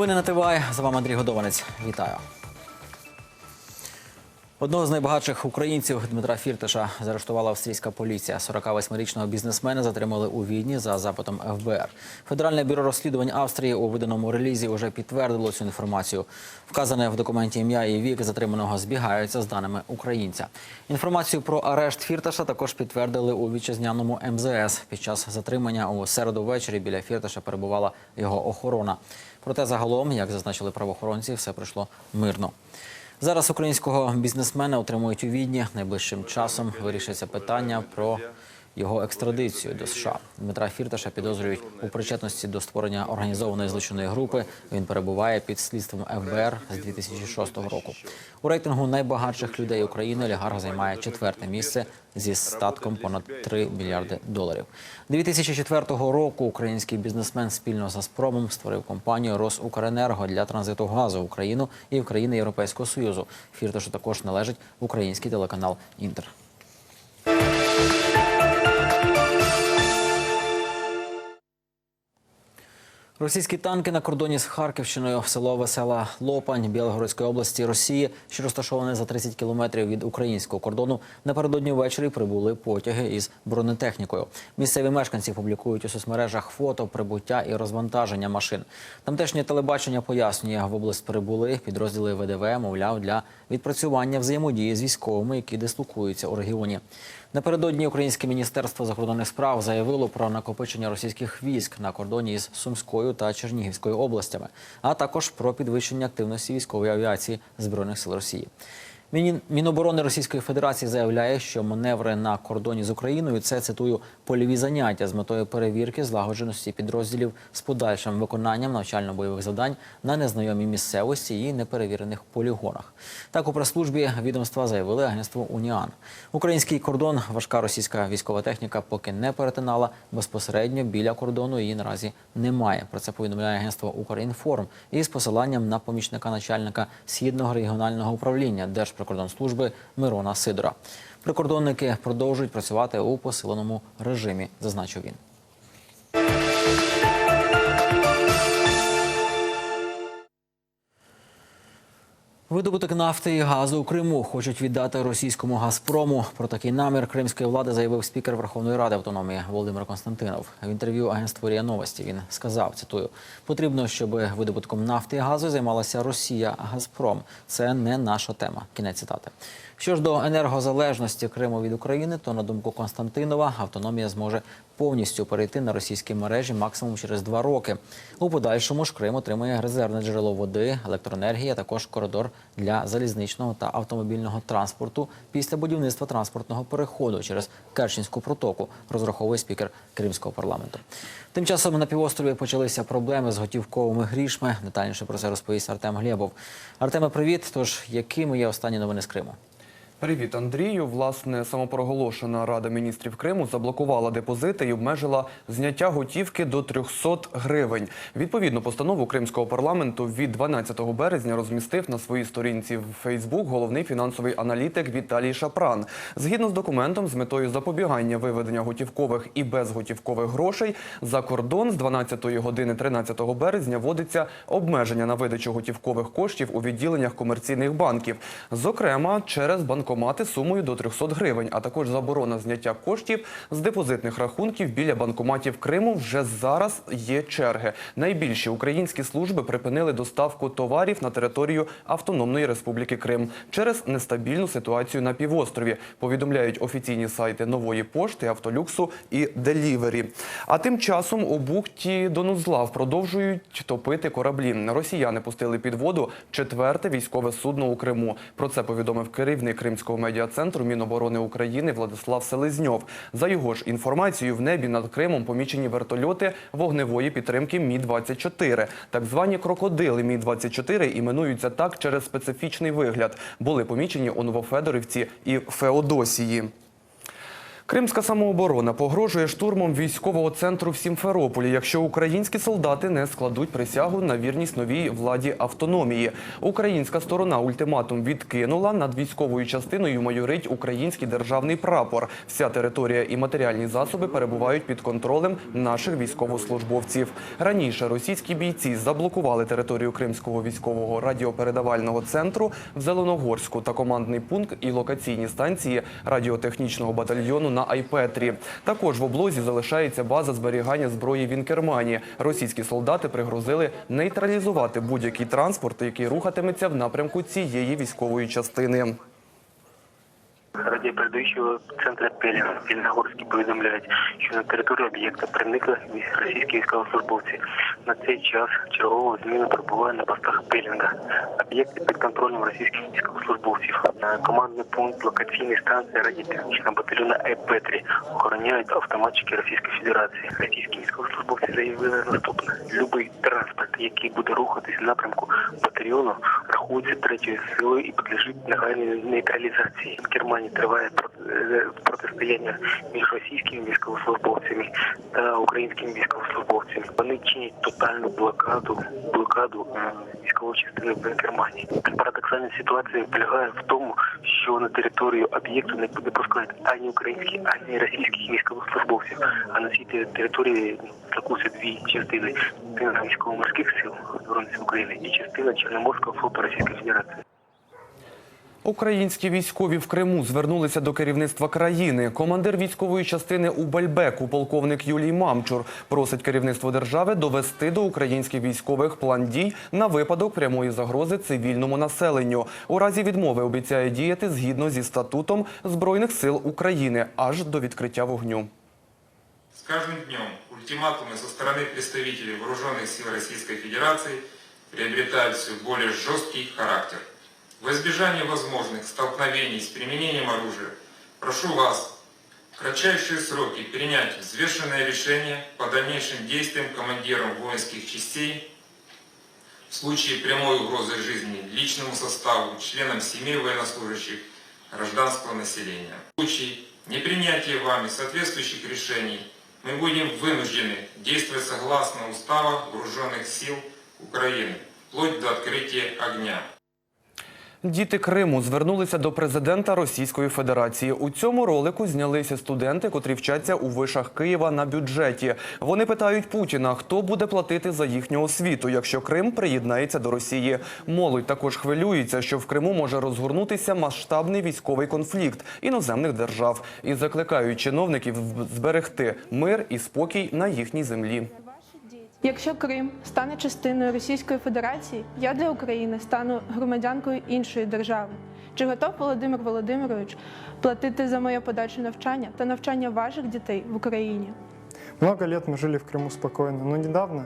Новини на ТВА. З вами Андрій Годованець. Вітаю. Одного з найбагатших українців Дмитра Фірташа заарештувала австрійська поліція. 48-річного бізнесмена затримали у Відні за запитом ФБР. Федеральне бюро розслідувань Австрії у виданому релізі вже підтвердило цю інформацію. Вказане в документі ім'я і вік затриманого збігаються з даними українця. Інформацію про арешт Фірташа також підтвердили у вітчизняному МЗС. Під час затримання у середу ввечері біля Фірташа перебувала його охорона. Проте загалом, як зазначили правоохоронці, все пройшло мирно. Зараз українського бізнесмена отримують у Відні. Найближчим часом вирішиться питання про його екстрадицію до США. Дмитра Фірташа підозрюють у причетності до створення організованої злочинної групи. Він перебуває під слідством ФБР з 2006 року. У рейтингу найбагатших людей України олігарх займає четверте місце зі статком понад 3 мільярди доларів. 2004 року український бізнесмен спільно з Газпромом створив компанію Росукренерго для транзиту газу в Україну і в країни Європейського Союзу. Фірташу також належить український телеканал Інтер. Російські танки на кордоні з Харківщиною село Весела Лопань Білогородської області Росії, що розташоване за 30 кілометрів від українського кордону, напередодні ввечері прибули потяги із бронетехнікою. Місцеві мешканці публікують у соцмережах фото прибуття і розвантаження машин. Тамтешнє телебачення пояснює, в область прибули підрозділи ВДВ, мовляв, для відпрацювання взаємодії з військовими, які дислокуються у регіоні. Напередодні Українське міністерство закордонних справ заявило про накопичення російських військ на кордоні із Сумською та Чернігівською областями, а також про підвищення активності військової авіації збройних сил Росії. Міноборони Російської Федерації заявляє, що маневри на кордоні з Україною це цитую польові заняття з метою перевірки злагодженості підрозділів з подальшим виконанням навчально-бойових завдань на незнайомій місцевості і неперевірених полігонах. Так у прес-службі відомства заявили агентство Уніан. Український кордон важка російська військова техніка поки не перетинала безпосередньо біля кордону. Її наразі немає. Про це повідомляє агентство Українформ із посиланням на помічника начальника східного регіонального управління Держприкордонслужби Мирона Сидора. Прикордонники продовжують працювати у посиленому режимі, зазначив він. Видобуток нафти і газу у Криму хочуть віддати російському Газпрому. Про такий намір кримської влади заявив спікер Верховної Ради автономії Володимир Константинов. В інтерв'ю агентству Рія Новості він сказав: цитую: потрібно, щоб видобутком нафти і газу займалася Росія, Газпром. Це не наша тема. Кінець цитати. Що ж до енергозалежності Криму від України, то на думку Константинова, автономія зможе повністю перейти на російські мережі максимум через два роки. У подальшому ж Крим отримує резервне джерело води, електроенергії, а також коридор для залізничного та автомобільного транспорту після будівництва транспортного переходу через Керченську протоку, розраховує спікер Кримського парламенту. Тим часом на півострові почалися проблеми з готівковими грішми. Детальніше про це розповість Артем Глєбов. Артеме, привіт. Тож якими є останні новини з Криму? Привіт, Андрію. Власне, самопроголошена Рада міністрів Криму заблокувала депозити і обмежила зняття готівки до 300 гривень. Відповідну постанову Кримського парламенту від 12 березня розмістив на своїй сторінці в Фейсбук головний фінансовий аналітик Віталій Шапран. Згідно з документом, з метою запобігання виведення готівкових і безготівкових грошей за кордон з 12 години 13 березня вводиться обмеження на видачу готівкових коштів у відділеннях комерційних банків, зокрема через банкомати сумою до 300 гривень, а також заборона зняття коштів з депозитних рахунків біля банкоматів Криму. Вже зараз є черги. Найбільші українські служби припинили доставку товарів на територію Автономної Республіки Крим через нестабільну ситуацію на півострові. Повідомляють офіційні сайти нової пошти, автолюксу і Делівері. А тим часом у бухті Донузлав продовжують топити кораблі. Росіяни пустили під воду четверте військове судно у Криму. Про це повідомив керівник Кримського медіа-центру Міноборони України Владислав Селезньов. За його ж інформацією, в небі над Кримом помічені вертольоти вогневої підтримки Мі 24 Так звані крокодили Мі 24 іменуються так через специфічний вигляд. Були помічені у Новофедорівці і Феодосії. Кримська самооборона погрожує штурмом військового центру в Сімферополі, якщо українські солдати не складуть присягу на вірність новій владі автономії. Українська сторона ультиматум відкинула над військовою частиною майорить український державний прапор. Вся територія і матеріальні засоби перебувають під контролем наших військовослужбовців. Раніше російські бійці заблокували територію Кримського військового радіопередавального центру в Зеленогорську та командний пункт і локаційні станції радіотехнічного батальйону на Айпетрі. Також в облозі залишається база зберігання зброї в Інкермані. Російські солдати пригрозили нейтралізувати будь-який транспорт, який рухатиметься в напрямку цієї військової частини. Радіопередаючого центра Пеліна в Вільногорській повідомляють, що на територію об'єкта проникли російські військовослужбовці. На цей час чергова зміна перебуває на постах Пелінга. Об'єкт під контролем російських військовослужбовців. На командний пункт локаційної станції радіотехнічного батальйону Айпетрі охороняють автоматчики Російської Федерації. Російські військовослужбовці заявили наступне: любий транспорт, який буде рухатись в напрямку батальйону, рахується третьою силою і підлежить негайній нейтралізації. В Германії триває про- е, протистояння між російськими військовослужбовцями та українськими військовослужбовцями. Вони чинять тотальну блокаду блокаду військової частини в Германії. Парадоксальна ситуація полягає в тому, що на територію об'єкту не буде пускати ані українські, ані російських військовослужбовців. А на цій території знаходяться дві частини: частина військово-морських сил Збройних України і частина Чорноморського флоту Російської Федерації. Українські військові в Криму звернулися до керівництва країни. Командир військової частини у Бальбеку, полковник Юлій Мамчур, просить керівництво держави довести до українських військових план дій на випадок прямої загрози цивільному населенню. У разі відмови обіцяє діяти згідно зі статутом Збройних сил України аж до відкриття вогню. С каждым днем ультиматумы со стороны представителей вооруженных сил Российской Федерации приобретают все более жесткий характер. В избежание возможных столкновений с применением оружия прошу вас в кратчайшие сроки принять взвешенное решение по дальнейшим действиям командирам воинских частей в случае прямой угрозы жизни личному составу, членам семей военнослужащих, гражданского населения. В случае непринятия вами соответствующих решений мы будем вынуждены действовать согласно Устава Вооруженных сил Украины, вплоть до открытия огня. Діти Криму звернулися до президента Російської Федерації. У цьому ролику знялися студенти, котрі вчаться у вишах Києва на бюджеті. Вони питають Путіна, хто буде платити за їхню освіту, якщо Крим приєднається до Росії. Молодь також хвилюється, що в Криму може розгорнутися масштабний військовий конфлікт іноземних держав і закликають чиновників зберегти мир і спокій на їхній землі. Якщо Крим стане частиною Російської Федерації, я для України стану громадянкою іншої держави. Чи готов Володимир Володимирович платити за моє подальше навчання та навчання ваших дітей в Україні? Много лет мы жили в Крыму спокойно, но недавно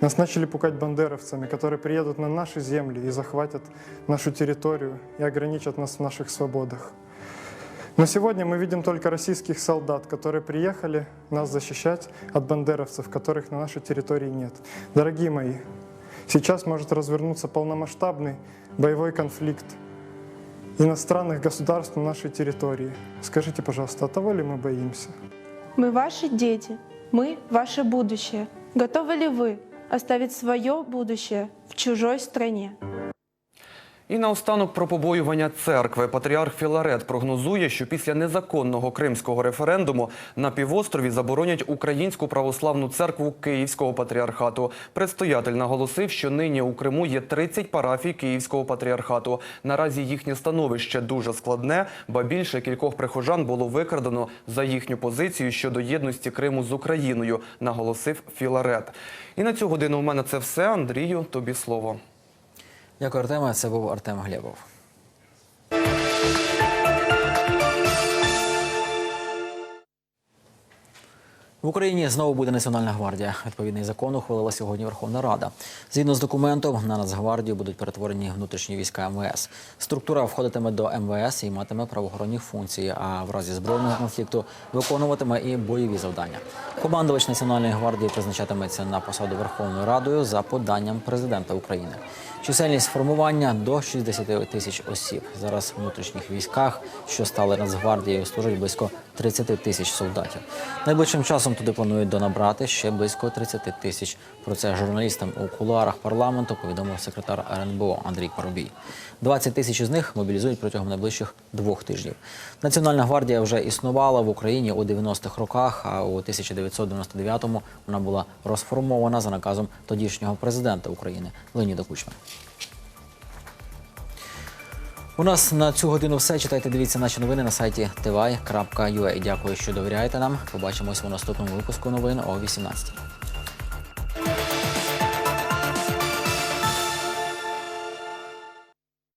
нас начали пугать бандеровцами, которые приедут на наши земли и захватят нашу территорию и ограничат нас в наших свободах. Но сегодня мы видим только российских солдат, которые приехали нас защищать от бандеровцев, которых на нашей территории нет. Дорогие мои, сейчас может развернуться полномасштабный боевой конфликт иностранных государств на нашей территории. Скажите, пожалуйста, а того ли мы боимся? Мы ваши дети, мы ваше будущее. Готовы ли вы оставить свое будущее в чужой стране? І наостанок про побоювання церкви. Патріарх Філарет прогнозує, що після незаконного кримського референдуму на півострові заборонять українську православну церкву Київського патріархату. Предстоятель наголосив, що нині у Криму є 30 парафій Київського патріархату. Наразі їхнє становище дуже складне, ба більше кількох прихожан було викрадено за їхню позицію щодо єдності Криму з Україною, наголосив Філарет. І на цю годину у мене це все. Андрію, тобі слово. Дякую, Артеме. Це був Артем Глєбов. В Україні знову буде Національна гвардія. Відповідний закон ухвалила сьогодні Верховна Рада. Згідно з документом, на Нацгвардію будуть перетворені внутрішні війська МВС. Структура входитиме до МВС і матиме правоохоронні функції, а в разі збройного конфлікту виконуватиме і бойові завдання. Командувач Національної гвардії призначатиметься на посаду Верховною Радою за поданням президента України. Чисельність формування до 60 тисяч осіб. Зараз в внутрішніх військах, що стали Нацгвардією, служить близько 30 тисяч солдатів. Найближчим часом туди планують донабрати ще близько 30 тисяч. Про це журналістам у кулуарах парламенту повідомив секретар РНБО Андрій Парубій. 20 тисяч із них мобілізують протягом найближчих двох тижнів. Національна гвардія вже існувала в Україні у 90-х роках, а у 1999-му вона була розформована за наказом тодішнього президента України Леоніда Кучма. У нас на цю годину все. Читайте, дивіться наші новини на сайті tv.ua. Дякую, що довіряєте нам. Побачимось у наступному випуску новин о 18